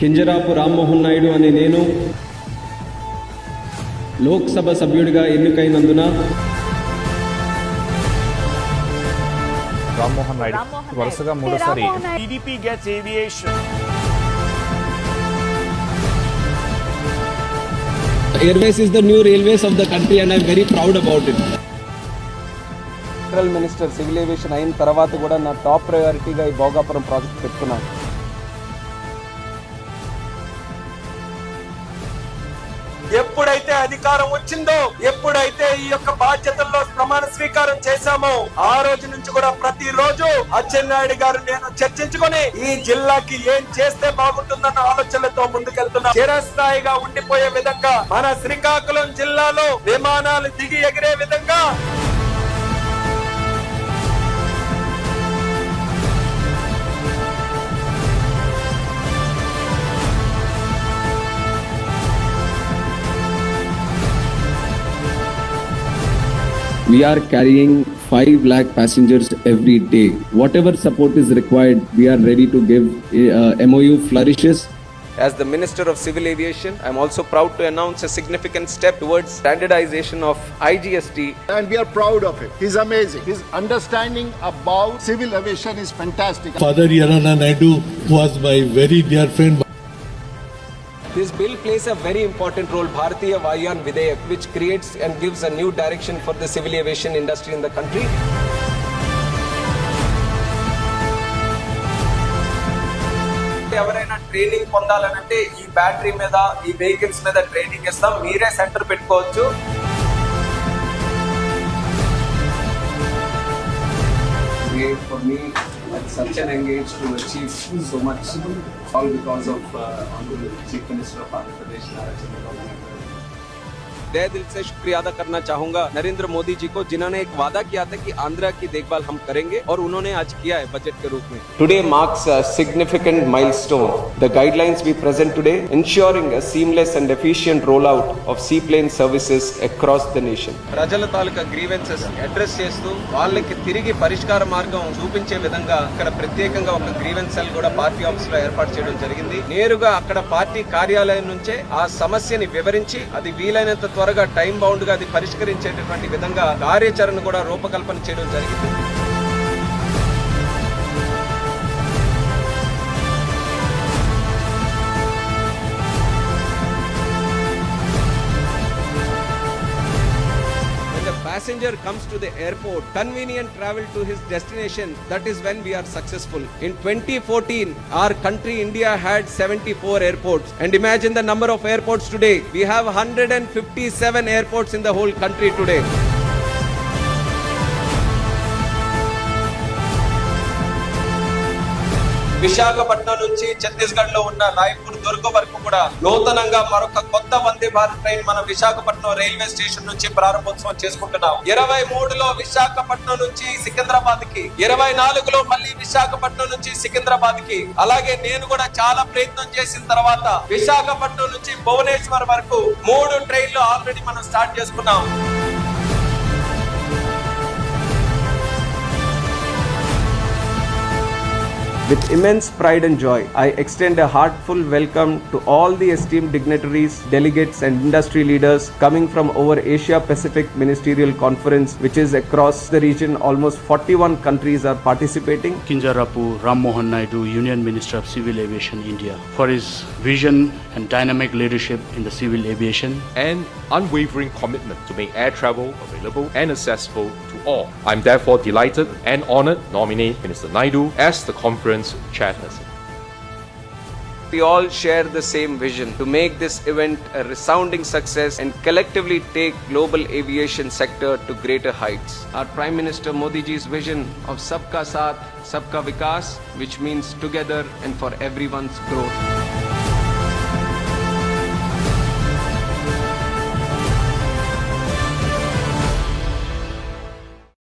కింజరాపు రామ్మోహన్ నాయుడు అనే నేను లోక్సభ సభ్యుడిగా ఎన్నికైనందున రామ్మోహన్ నాయుడు. వరుసగా మూడోసారి. TDP gets aviation. Airways is the new railways of the country and I'm very proud about it central minister civil aviation అయిన తర్వాత కూడా నా టాప్ ప్రయారిటీగా ఈ భోగాపురం ప్రాజెక్ట్ పెట్టుకున్నాను ఎప్పుడైతే అధికారం వచ్చిందో ఎప్పుడైతే ఈ యొక్క బాధ్యతల్లో ప్రమాణ స్వీకారం చేశామో ఆ రోజు నుంచి కూడా ప్రతి రోజు అచ్చెన్నాయుడు గారు నేను చర్చించుకుని ఈ జిల్లాకి ఏం చేస్తే బాగుంటుందన్న ఆలోచనలతో ముందుకెళ్తున్నా. చిరస్థాయిగా ఉండిపోయే విధంగా మన శ్రీకాకుళం జిల్లాలో విమానాలు దిగి ఎగిరే విధంగా We are carrying 5 lakh passengers every day. Whatever support is required, we are ready to give. Uh, MOU flourishes. As the Minister of Civil Aviation, I'm also proud to announce a significant step towards standardization of IGST and we are proud of it. He's amazing. His understanding about civil aviation is fantastic. Father Yarana Naidu was my very dear friend. This bill plays a very important role, Bharatiya Vayan Videyak, which creates and gives a new direction for the civil aviation industry in the country. ఎవరైనా training పొందాలనంటే ఈ battery మీద ఈ vehicles మీద training ఇస్తాం మీరే centre పెట్టుకోవచ్చు great for me such an age to achieve so much, all because of uh, Honorable Chief Minister of Andhra Pradesh, Nara Chandrababu Naidu. तय दिल से शुक्रिया अदा करना चाहूंगा नरेंद्र मोदी जी को जिन्होंने एक वादा किया था कि आंध्रा की देखभाल हम करेंगे और उन्होंने आज किया है बजट के रूप में today marks a significant milestone the guidelines we present today ensuring a seamless and efficient rollout of seaplane services across the nation ప్రజల తాలూకా గ్రీవెన్సెస్ అడ్రస్ చేస్తూ వాళ్ళకి తిరిగి పరిష్కార మార్గం చూపించే విధంగా ఇక్కడ ప్రత్యేకంగా ఒక గ్రీవెన్స్ సెల్ కూడా పార్టీ ఆఫీస్ లో ఏర్పాటు చేయడం జరిగింది నేరుగా అక్కడ పార్టీ కార్యాలయం నుంచే ఆ సమస్యని వివరించి అది వీలైనంత త్వరగా టైం బౌండ్గా అది పరిష్కరించేటటువంటి విధంగా కార్యాచరణ కూడా రూపకల్పన చేయడం జరిగింది. Passenger comes to the airport, convenient travel to his destination, that is when we are successful. In 2014, our country India had 74 airports. And imagine the number of airports today. We have 157 airports in the whole country today. Visakhapatnam నుంచి ఛత్తీస్గఢ్లో ఉన్న రాయ్పూర్ దుర్గ వరకు కూడా నూతనంగా మరొక కొత్త Vande Bharat train మన Visakhapatnam railway station నుంచి ప్రారంభోత్సవం చేసుకుంటున్నాం. ఇరవై మూడులో విశాఖపట్నం నుంచి సికింద్రాబాద్కి ఇరవై నాలుగులో మళ్ళీ విశాఖపట్నం నుంచి సికింద్రాబాద్కి అలాగే నేను కూడా చాలా ప్రయత్నం చేసిన తర్వాత విశాఖపట్నం నుంచి భువనేశ్వర్ వరకు మూడు ట్రైన్లు ఆల్రెడీ మనం స్టార్ట్ చేసుకున్నాం. With immense pride and joy, I extend a heartful welcome to all the esteemed dignitaries, delegates, and industry leaders coming from over Asia Pacific Ministerial Conference, which is across the region. Almost 41 countries are participating. Kinjarapu Ram Mohan Naidu, Union Minister of Civil Aviation, India, for his vision and dynamic leadership in the civil aviation. and unwavering commitment to make air travel available and accessible to all. I'm therefore delighted and honored to nominate Minister Naidu as the conference chairperson. We all share the same vision to make this event a resounding success and collectively take global aviation sector to greater heights. Our Prime Minister Modi ji's vision of Sabka Saath, Sabka Vikas, which means together and for everyone's growth.